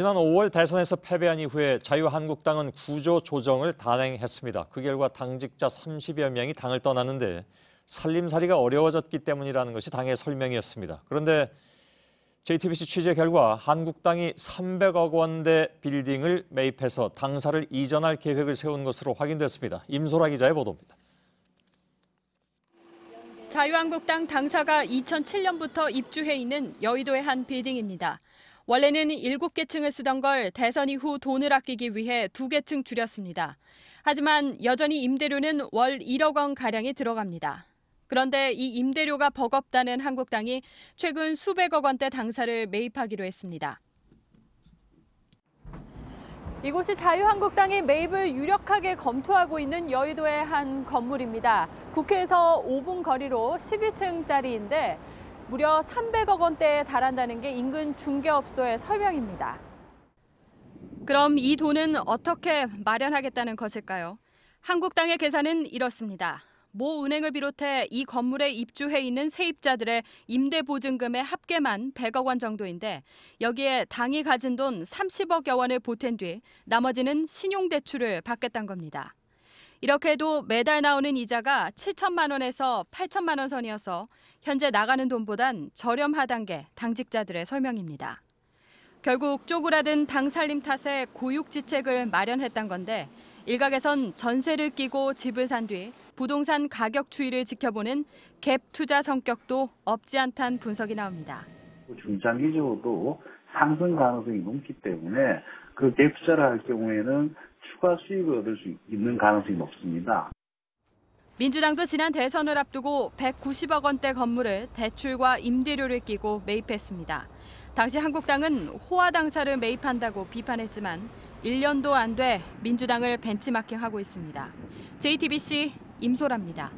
지난 5월 대선에서 패배한 이후에 자유한국당은 구조 조정을 단행했습니다. 그 결과 당직자 30여 명이 당을 떠났는데 살림살이가 어려워졌기 때문이라는 것이 당의 설명이었습니다. 그런데 JTBC 취재 결과 한국당이 300억 원대 빌딩을 매입해서 당사를 이전할 계획을 세운 것으로 확인됐습니다. 임소라 기자의 보도입니다. 자유한국당 당사가 2007년부터 입주해 있는 여의도의 한 빌딩입니다. 원래는 7개 층을 쓰던 걸 대선 이후 돈을 아끼기 위해 2개 층 줄였습니다. 하지만 여전히 임대료는 월 1억 원 가량이 들어갑니다. 그런데 이 임대료가 버겁다는 한국당이 최근 수백억 원대 당사를 매입하기로 했습니다. 이곳이 자유한국당이 매입을 유력하게 검토하고 있는 여의도의 한 건물입니다. 국회에서 5분 거리로 12층짜리인데 무려 300억 원대에 달한다는 게 인근 중개업소의 설명입니다. 그럼 이 돈은 어떻게 마련하겠다는 것일까요? 한국당의 계산은 이렇습니다. 모 은행을 비롯해 이 건물에 입주해 있는 세입자들의 임대 보증금의 합계만 100억 원 정도인데 여기에 당이 가진 돈 30억여 원을 보탠 뒤 나머지는 신용대출을 받겠다는 겁니다. 이렇게 해도 매달 나오는 이자가 7천만 원에서 8천만 원 선이어서 현재 나가는 돈보단 저렴하단 게 당직자들의 설명입니다. 결국 쪼그라든 당 살림 탓에 고육지책을 마련했단 건데 일각에선 전세를 끼고 집을 산 뒤 부동산 가격 추이를 지켜보는 갭 투자 성격도 없지 않다는 분석이 나옵니다. 중장기적으로도 상승 가능성이 높기 때문에 그 갭 투자를 할 경우에는 추가 수익을 얻을 수 있는 가능성이 높습니다. 민주당도 지난 대선을 앞두고 190억 원대 건물을 대출과 임대료를 끼고 매입했습니다. 당시 한국당은 호화 당사를 매입한다고 비판했지만 1년도 안 돼 민주당을 벤치마킹하고 있습니다. JTBC 임소라입니다.